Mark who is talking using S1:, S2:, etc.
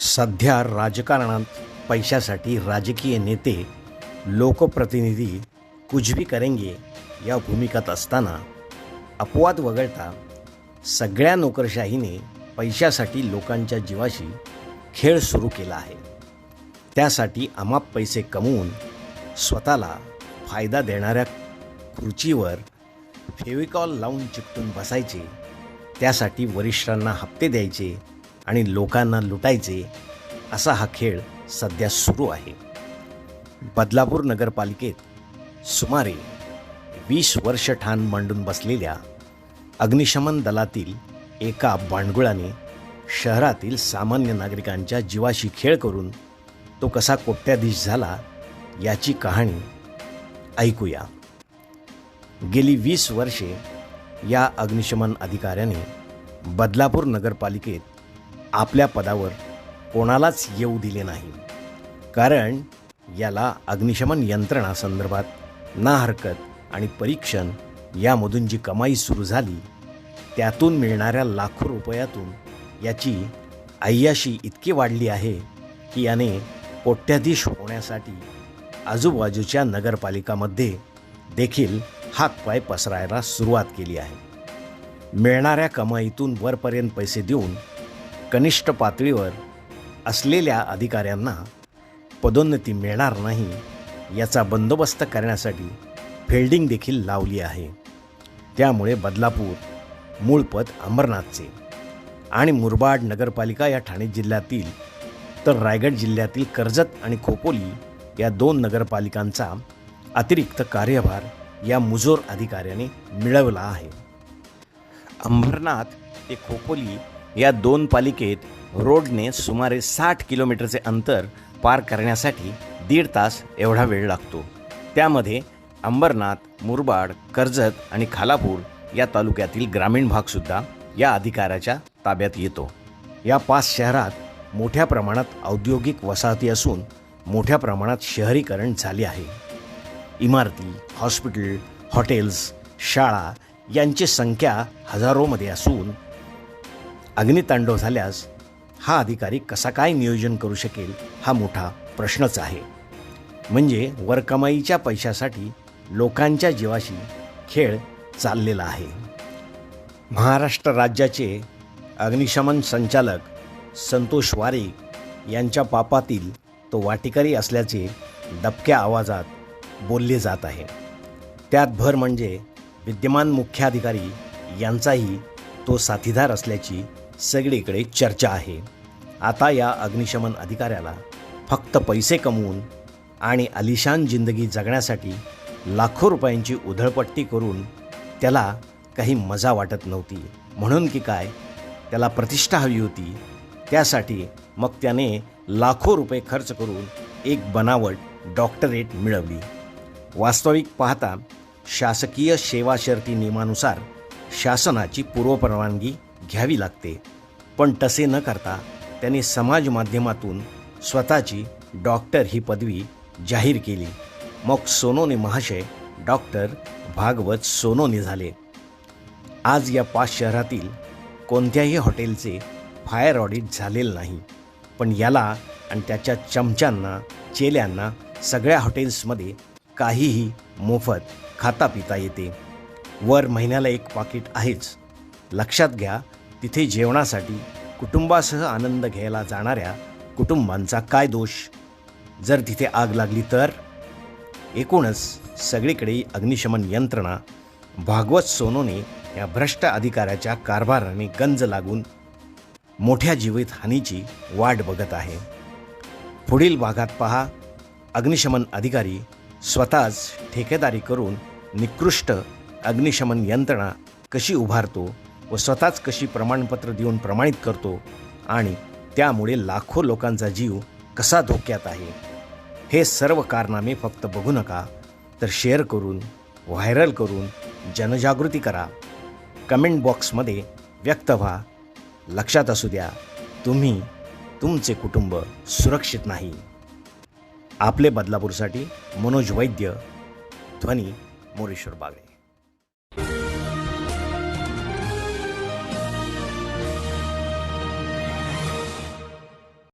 S1: सध्या राजकारणात पैशासाठी राजकीय नेते लोकप्रतिनिधी कुछ भी करेंगे या भूमिकात असताना अपवाद वगळता सगळ्या नोकरशाहीने पैशासाठी लोकांच्या जीवाशी खेळ सुरू केला आहे. त्यासाठी अमाप पैसे कमवून स्वतःला फायदा देणाऱ्या खुर्चीवर फेविकॉल लावून चिकटून बसायचे त्यासाठी वरिष्ठांना हप्ते द्यायचे आणि लोकांना लुटायचे असा हा खेळ सध्या सुरू आहे. बदलापूर नगरपालिकेत सुमारे वीस वर्ष ठाण मांडून बसलेल्या अग्निशमन दलातील एका बांडगुळाने शहरातील सामान्य नागरिकांच्या जीवाशी खेळ करून तो कसा कोट्याधीश झाला याची कहाणी ऐकूया. गेली वीस वर्षे या अग्निशमन अधिकाऱ्याने बदलापूर नगरपालिकेत आपल्या पदावर कोणालाच येऊ दिले नाही. कारण याला अग्निशमन यंत्रणा संदर्भात ना हरकत आणि परीक्षण यामधून जी कमाई सुरू झाली त्यातून मिळणाऱ्या लाखो रुपयातून याची अय्याशी इतकी वाढली आहे की याने कोट्याधीश होण्यासाठी आजूबाजूच्या नगरपालिकामध्ये देखील हातपाय पसरायला सुरुवात केली आहे. मिळणाऱ्या कमाईतून वरपर्यंत पैसे देऊन कनिष्ठ पातळीवर असलेल्या अधिकाऱ्यांना पदोन्नती मिळणार नाही याचा बंदोबस्त करण्यासाठी फिल्डिंग देखील लावली आहे. त्यामुळे बदलापूर मूळ पद अंबरनाथचे आणि मुरबाड नगरपालिका या ठाणे जिल्ह्यातील तर रायगड जिल्ह्यातील कर्जत आणि खोपोली या दोन नगरपालिकांचा अतिरिक्त कार्यभार या मुजोर अधिकाऱ्याने मिळवला आहे. अंबरनाथ ते खोपोली या दोन पालिकेत रोडने सुमारे साठ किलोमीटरचे अंतर पार करण्यासाठी दीड तास एवढा वेळ लागतो. त्यामध्ये अंबरनाथ मुरबाड कर्जत आणि खालापूर या तालुक्यातील ग्रामीण भागसुद्धा या अधिकाऱ्याच्या ताब्यात येतो. या पाच शहरात मोठ्या प्रमाणात औद्योगिक वसाहती असून मोठ्या प्रमाणात शहरीकरण झाले आहे. इमारती हॉस्पिटल हॉटेल्स शाळा यांची संख्या हजारोमध्ये असून अग्नितांडव झाल्यास हा अधिकारी कसा काय नियोजन करू शकेल हा मोठा प्रश्नच आहे. म्हणजे वरकमाईच्या पैशासाठी लोकांच्या जीवाशी खेळ चाललेला आहे. महाराष्ट्र राज्याचे अग्निशमन संचालक संतोष वारीक यांच्या पापातील तो वाटिकरी असल्याचे दबक्या आवाजात बोलले जात आहे. त्यात भर म्हणजे विद्यमान मुख्याधिकारी यांचाही तो साथीदार असल्याची सगळीकडे चर्चा आहे. आता या अग्निशमन अधिकाऱ्याला फक्त पैसे कमवून आणि अलिशान जिंदगी जगण्यासाठी लाखो रुपयांची उधळपट्टी करून त्याला काही मजा वाटत नव्हती. म्हणून की काय त्याला प्रतिष्ठा हवी होती. त्यासाठी मग त्याने लाखो रुपये खर्च करून एक बनावट डॉक्टरेट मिळवली. वास्तविक पाहता शासकीय सेवा शर्ती नियमानुसार शासनाची पूर्वपरवानगी घ्यावी लागते. पण तसे न करता त्यांनी समाज माध्यमातून स्वतःची डॉक्टर ही पदवी जाहीर केली. मग सोनोने महाशय डॉक्टर भागवत सोनोने झाले. आज या पाच शहरातील कोणत्याही हॉटेलचे फायर ऑडिट झालेलं नाही. पण याला आणि त्याच्या चमच्यांना चेल्यांना सगळ्या हॉटेल्समध्ये काहीही मोफत खाता पिता येते. वर महिन्याला एक पाकिट आहेच. लक्षात घ्या तिथे जेवणासाठी कुटुंबासह आनंद घ्यायला जाणाऱ्या कुटुंबांचा काय दोष? जर तिथे आग लागली तर? एकूणच सगळीकडे अग्निशमन यंत्रणा भागवत सोनोने या भ्रष्ट अधिकाऱ्याच्या कारभाराने गंज लागून मोठ्या जीवित हानीची वाट बघत आहे. पुढील भागात पहा. अग्निशमन अधिकारी स्वतःच ठेकेदारी करून निकृष्ट अग्निशमन यंत्रणा कशी उभारतो? व स्वतःच कशी प्रमाणपत्र देऊन प्रमाणित करतो आणि त्यामुळे लाखो लोकांचा जीव कसा धोक्यात आहे हे सर्व कारनामे फक्त बघू नका तर शेअर करून व्हायरल करून जनजागृती करा. कमेंट बॉक्समध्ये व्यक्त व्हा. लक्षात असू द्या तुम्ही तुमचे कुटुंब सुरक्षित नाही. आपले बदलापूरसाठी मनोज वैद्य ध्वनी मोरेश्वर बागडे.